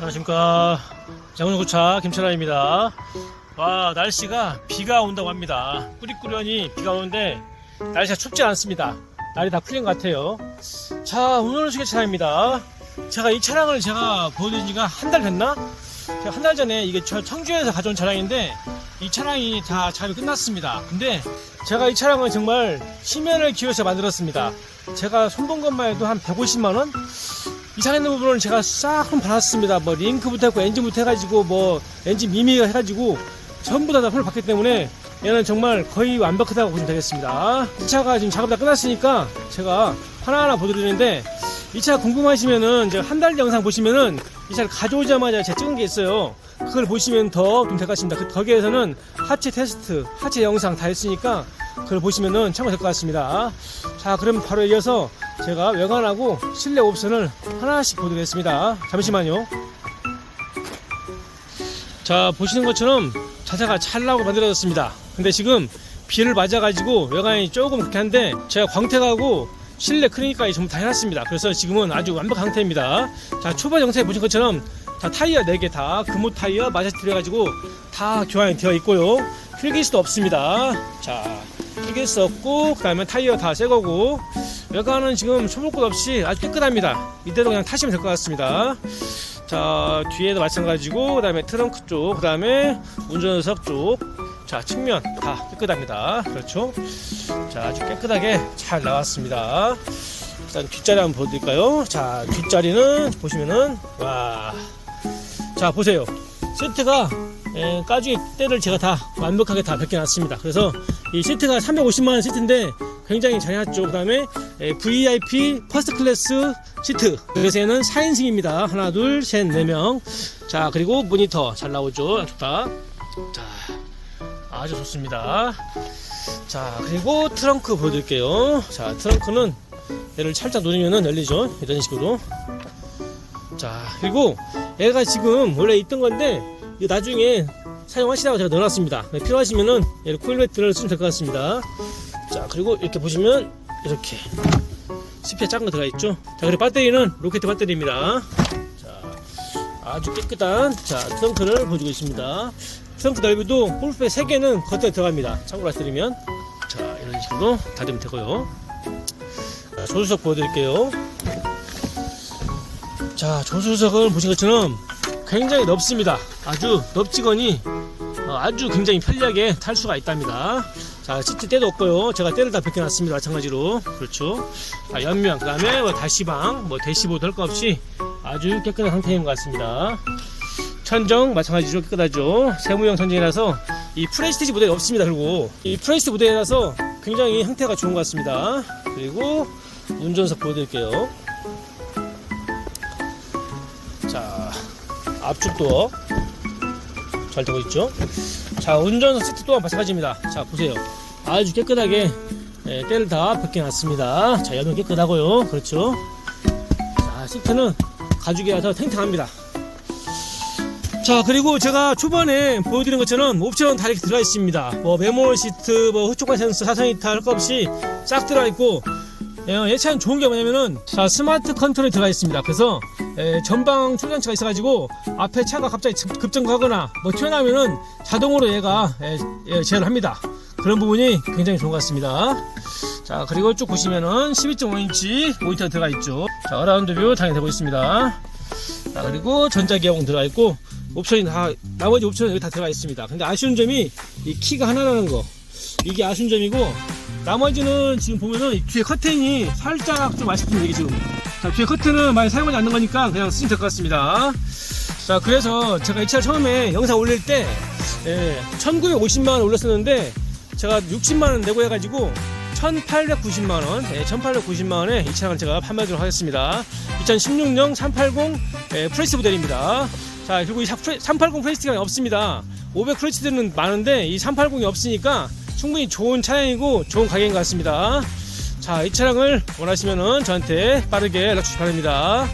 안녕하십니까. 장훈고차 김철아입니다. 와 날씨가 비가 온다고 합니다. 꾸리꾸리하니 비가 오는데 날씨가 춥지 않습니다. 날이 다 풀린 것 같아요. 자 오늘은 소개 차량입니다. 제가 이 차량을 제가 보여드린 지가 한 달 됐나? 제가 한 달 전에 이게 저 청주에서 가져온 차량인데 이 차량이 다 작업이 끝났습니다. 근데 제가 이 차량을 정말 심혈을 기울여서 만들었습니다. 제가 손본 것만 해도 한 150만원 이상해 있는 부분을 제가 싹좀 받았습니다. 뭐 링크부터 했고 엔진부터 해가지고 뭐 엔진 미미 해가지고 전부 다 손을 받기 때문에 얘는 정말 거의 완벽하다고 보시면 되겠습니다. 이 차가 지금 작업 다 끝났으니까 제가 하나하나 보여드리는데 이 차 궁금하시면은 이제 한달 영상 보시면은 이 차를 가져오자마자 제가 찍은 게 있어요. 그걸 보시면 더좀 될것 같습니다. 그 거기에서는 하체 테스트, 하체 영상 다 했으니까 그걸 보시면은 참고될 것 같습니다. 자, 그럼 바로 이어서 제가 외관하고 실내 옵션을 하나씩 보여드리겠습니다. 잠시만요. 자, 보시는 것처럼 자세가 잘 나오고 만들어졌습니다. 근데 지금 비를 맞아가지고 외관이 조금 그렇게 한데 제가 광택하고 실내 크리니까지 전부 다 해놨습니다. 그래서 지금은 아주 완벽한 상태입니다. 자, 초반 영상에 보신 것처럼 다 타이어 4개 다 금호 타이어 마제트 해가지고 다 교환이 되어 있고요. 휠기스도 없습니다. 자, 휠기스 없고 그 다음에 타이어 다 새 거고 외관은 지금 초볼 것 없이 아주 깨끗합니다. 이대로 그냥 타시면 될 것 같습니다. 자 뒤에도 마찬가지고 그 다음에 트렁크 쪽, 그 다음에 운전석 쪽, 자 측면 다 깨끗합니다. 그렇죠? 자 아주 깨끗하게 잘 나왔습니다. 일단 뒷자리 한번 보여드릴까요? 자 뒷자리는 보시면은 와, 자 보세요. 시트가 에, 까죽이 때를 제가 다 완벽하게 다 벗겨놨습니다. 그래서 이 시트가 350만원 시트인데 굉장히 잘 해놨죠. 그 다음에 VIP 퍼스트 클래스 시트. 얘는 4인승입니다. 하나, 둘, 셋, 네 명. 자, 그리고 모니터 잘 나오죠. 좋다. 자, 아주 좋습니다. 자, 그리고 트렁크 보여드릴게요. 자, 트렁크는 얘를 살짝 누르면은 열리죠. 이런 식으로. 자, 그리고 얘가 지금 원래 있던 건데, 나중에 사용하시다가 제가 넣어놨습니다. 네, 필요하시면은 코일매트를 쓰면 될 것 같습니다. 자, 그리고 이렇게 보시면 이렇게 스피어 작은 거 들어가 있죠. 자, 그리고 배터리는 로켓 배터리입니다. 자, 아주 깨끗한 자 트렁크를 보여주고 있습니다. 트렁크 넓이도 골프백 3개는 겉에 들어갑니다. 참고로 말씀드리면 자 이런 식으로 다리면 되고요. 자, 조수석 보여드릴게요. 자, 조수석을 보신 것처럼 굉장히 넓습니다. 아주 넓지거니 어, 아주 굉장히 편리하게 탈 수가 있답니다. 자, 시트 때도 없고요. 제가 때를 다 벗겨놨습니다. 마찬가지로. 그렇죠. 자, 옆면, 그 다음에 뭐 다시방, 뭐 대시보드 할 거 없이 아주 깨끗한 상태인 것 같습니다. 천정, 마찬가지로 깨끗하죠. 세무형 천정이라서 이 프레스티지 모델이 없습니다. 그리고 이 프레스티 모델이라서 굉장히 형태가 좋은 것 같습니다. 그리고 운전석 보여드릴게요. 자, 앞쪽 도어 잘 되고 있죠. 자, 운전석 시트 또한 마찬가지입니다. 자, 보세요. 아주 깨끗하게 예, 때를 다 벗겨놨습니다. 자, 여면 깨끗하고요. 그렇죠. 자, 시트는 가죽이라서 탱탱합니다. 자, 그리고 제가 초반에 보여드린 것처럼 옵션 다 이렇게 들어가 있습니다. 뭐 메모 시트, 뭐 후촉관 센서, 사선 이탈 할거 없이 싹 들어가 있고 예, 얘 차는 좋은 게 뭐냐면은 자 스마트 컨트롤이 들어가 있습니다. 그래서 예, 전방 충전치가 있어가지고 앞에 차가 갑자기 급- 급정거하거나 뭐 튀어나오면은 자동으로 얘가 예, 예, 제어를 합니다. 그런 부분이 굉장히 좋은 것 같습니다. 자 그리고 쭉 보시면은 12.5인치 모니터 들어가 있죠. 자 어라운드 뷰 당연히 되고 있습니다. 자 그리고 전자기어봉 들어가 있고 옵션이 다 나머지 옵션은 여기 다 들어가 있습니다. 근데 아쉬운 점이 이 키가 하나라는 거 이게 아쉬운 점이고 나머지는 지금 보면은 이 뒤에 커튼이 살짝 좀 아쉽습니다 이게 지금. 자 뒤에 커튼은 많이 사용하지 않는 거니까 그냥 쓰시면 될 것 같습니다. 자 그래서 제가 이 차를 처음에 영상 올릴 때 예, 1950만원 올렸었는데 제가 60만원 내고 해가지고 1890만원 예, 1890만원에 이 차량을 제가 판매하도록 하겠습니다. 2016년 380 예, 프레스 모델입니다. 자 그리고 이 380 프레스가 없습니다. 500 프레스들은 많은데 이 380이 없으니까 충분히 좋은 차량이고 좋은 가격인 것 같습니다. 자, 이 차량을 원하시면은 저한테 빠르게 연락 주시기 바랍니다.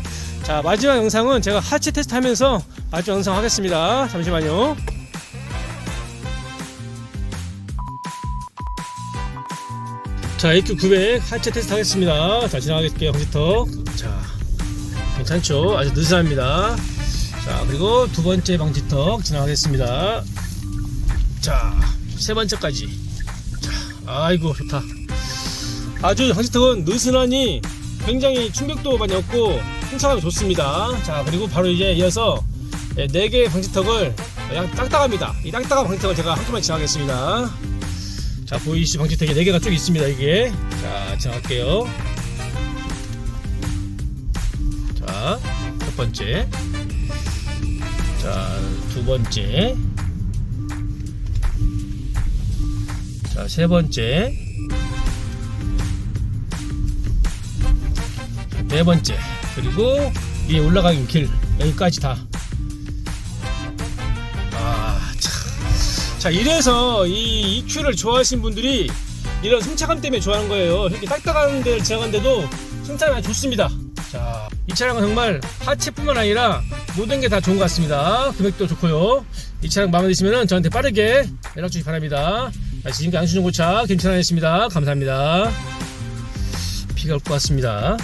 자, 마지막 영상은 제가 하체 테스트 하면서 마지막 영상 하겠습니다. 잠시만요. 자, AQ900 하체 테스트 하겠습니다. 자, 지나가겠게요, 컴퓨터. 자, 괜찮죠? 아주 느슨합니다. 자 그리고 두 번째 방지턱 지나가겠습니다 자 세 번째까지 자 아이고 좋다. 아주 방지턱은 느슨하니 굉장히 충격도 많이 없고 승차감이 좋습니다. 자 그리고 바로 이제 이어서 네 개의 방지턱을 양 딱딱합니다. 이 딱딱한 방지턱을 제가 한꺼번에 지나가겠습니다. 자 보이시죠 방지턱이 4개가 쭉 있습니다 이게. 자 지나갈게요. 자 첫 번째. 자 두 번째 자 세 번째 네 번째 그리고 위에 올라가는 길 여기까지 다 아, 참. 자, 이래서 이 EQ를 좋아하시는 분들이 이런 승차감 때문에 좋아하는 거예요. 이렇게 딱딱한 데를 지나가는데도 승차감이 좋습니다. 자, 이 차량은 정말 하체뿐만 아니라 모든 게 다 좋은 것 같습니다. 금액도 좋고요. 이 차량 마음에 드시면 저한테 빠르게 연락 주시기 바랍니다. 자, 지금까지 양수중고차 김천환이었습니다. 감사합니다. 비가 올 것 같습니다.